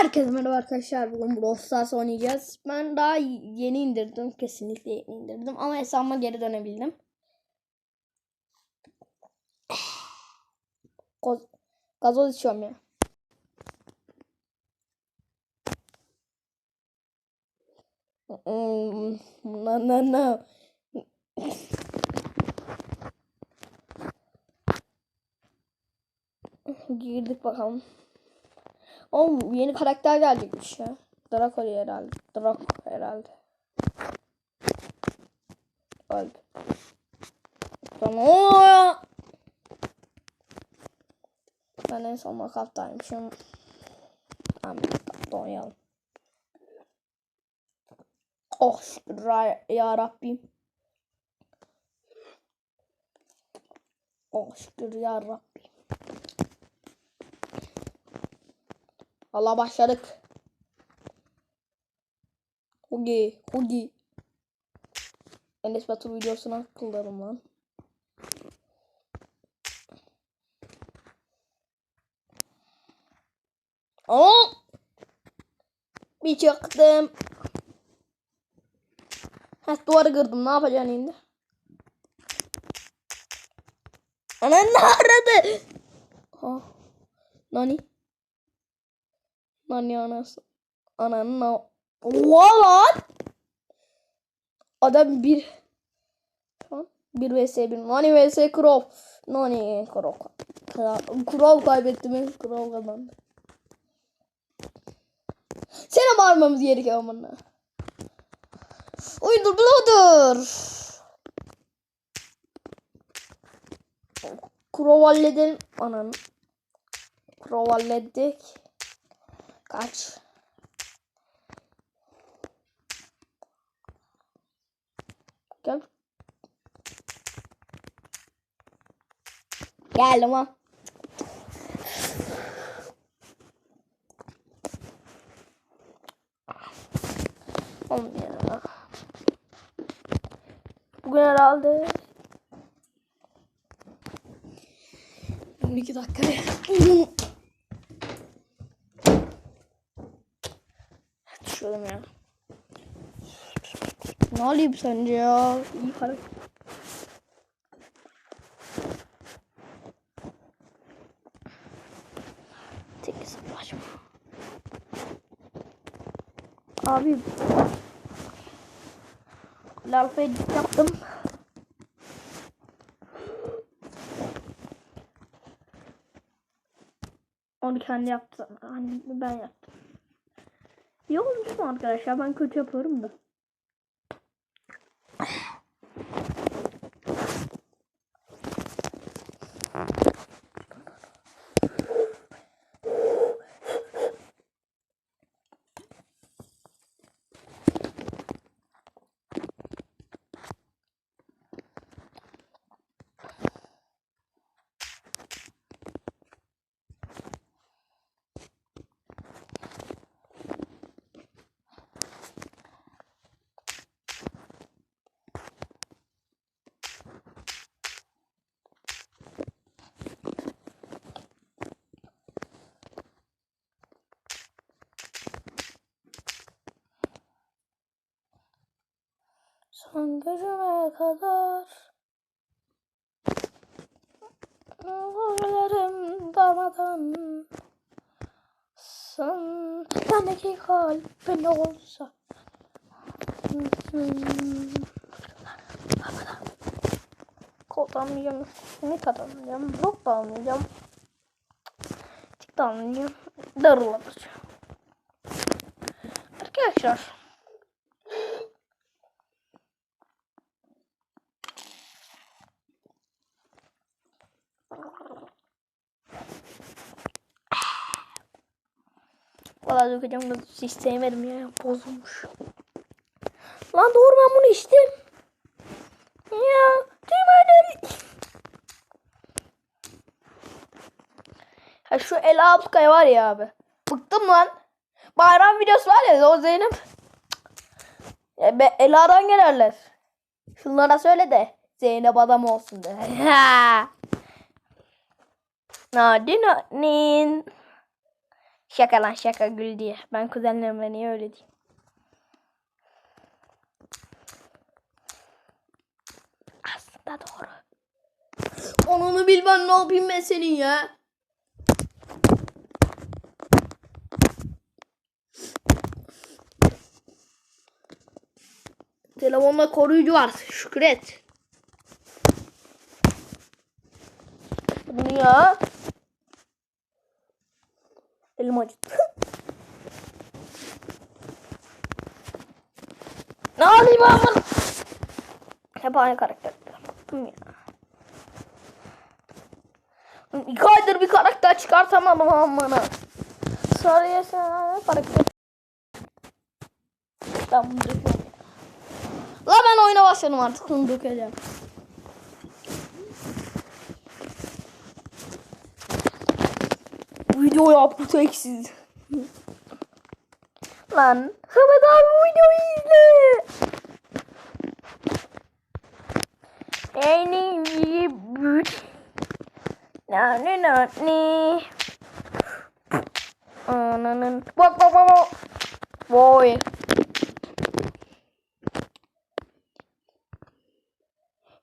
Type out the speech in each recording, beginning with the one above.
Herkese merhaba arkadaşlar. Bugün Brawl Stars oynayacağız. Ben daha yeni indirdim. Kesinlikle yeni indirdim. Ama hesabıma geri dönebildim. Koz, gazoz içiyorum ya. No no no. Girdik bakalım. Oğlum yeni karakter gelecekmiş ya. Draco herhalde. Draco herhalde. Öldü. Tamam. Oo! Ben en son makaftaymışım. Tamam. Oynayalım. Oh şükür ya Rabbim. Oh şükür ya Rabbim. Allah başladık. Hugi, Hugi. Enes Batur videosuna kıllarım lan. Aa! Bir çıktım. Ha duvarı kırdım. Ne yapacaksın şimdi? Ana ne aradı? Ha. Nani? Nani anası? Ananın o. Lan! Adam bir. Bir vs bir. Nani vs Crow. Nani Crow. Crow kaybetti mi? Crow kazandı. Seni bağırmamız gerekiyor amına. Uydur bludur. Crow halledelim. Ananı. Hallettik. Kaç. Gel. Ha. Oğlum ya. Bugün herhalde 12 dakika. Düşüyorum ya. Ne alayım sence ya? İyi para. Tek hesaplaşma. Abi. Lalfa yaptım. Onu kendi yaptı. Hani ben yaptım. İyi olmuş mu arkadaşlar? Ben kötü yapıyorum da. Son geceme kadar Ağlarım darmadan Son bendeki kalbin olsa. Kod almayacağım kadar almayacağım Blok da almayacağım Tik de almayacağım Darıl alacağım Arkadaşlar Valla dökeceğim da hiç sevmedim ya. Bozulmuş. Lan doğru ben bunu içtim. Ya duymadım. Ha şu Ela Abukay var ya abi. Bıktım lan. Bayram videosu var ya o Zeynep. Ya be, Ela'dan gelirler. Şunlara söyle de Zeynep adam olsun de. Nadin Nadin. Şaka lan şaka gül diye. Ben kuzenlerimle niye öyle diyeyim. Aslında doğru. Onunu bilmem ne yapayım ben senin ya. Telefonda koruyucu var. Şükret. Bunu ya. Elim acıttı. ne alayım abi? Hep aynı karakter. Bıktım ya. İki aydır bir karakter çıkartamam bana. Sarıya sen karakter. Ben bunu. La ben oyuna başladım artık bunu dökeceğim. Video yaptı teksiz. Lan Hımit abi bu videoyu izle. En iyi büyük. Na ne na ne. Ananın. Bak bak bak bak. Vay.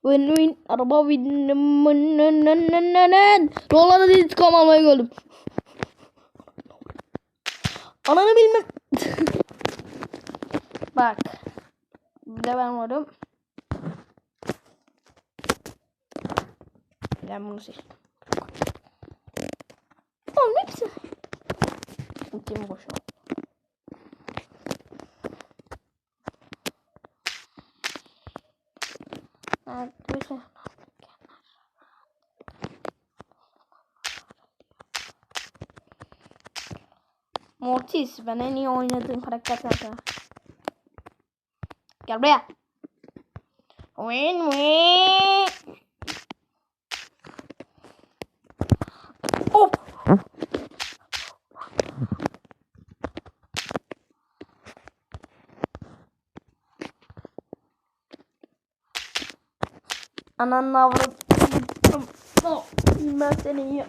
Win win araba win Dolara intikam almaya geldim. Ananı bilmem. Bak. Bir de ben varım. Ben bunu seçtim. Oğlum ne biçim? Kim boş Mortis ben en iyi oynadığım karakter zaten. Gel buraya. Win win. Hop. Ananın avradı. Oh, Ben seni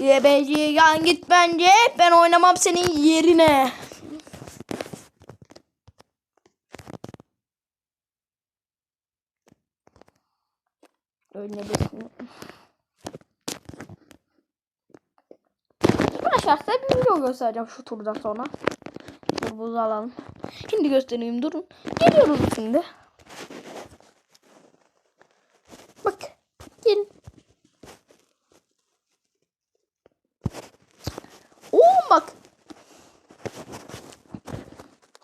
ya. Gebeci yan git bence. Ben oynamam senin yerine. Öyle desin. Bir video göstereceğim şu turdan sonra. Dur buzu alalım. Şimdi göstereyim durun. Geliyoruz şimdi. Bak. Gelin. Oo bak.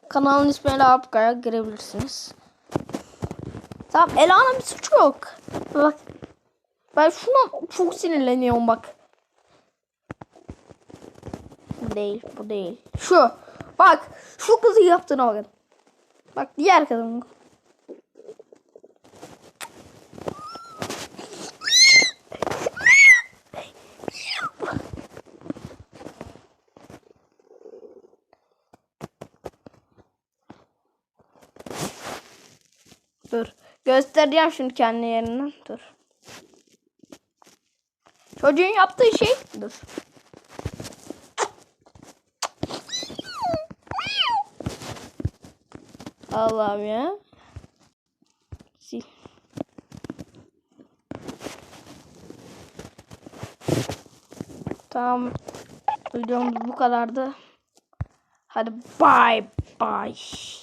Kanalın ismi Ela Apkaya girebilirsiniz. Tamam Ela'nın bir suçu yok. Bak. Ben şuna çok sinirleniyorum bak. Bu değil, bu değil. Şu. Bak, şu kızı yaptığına bakın. Bak diğer kızın. Dur. Göstereceğim şunu kendi yerinden. Dur. Çocuğun yaptığı şey. Dur. Allah'ım ya. Sil. Tamam. Videomuz bu kadardı. Hadi bye bye.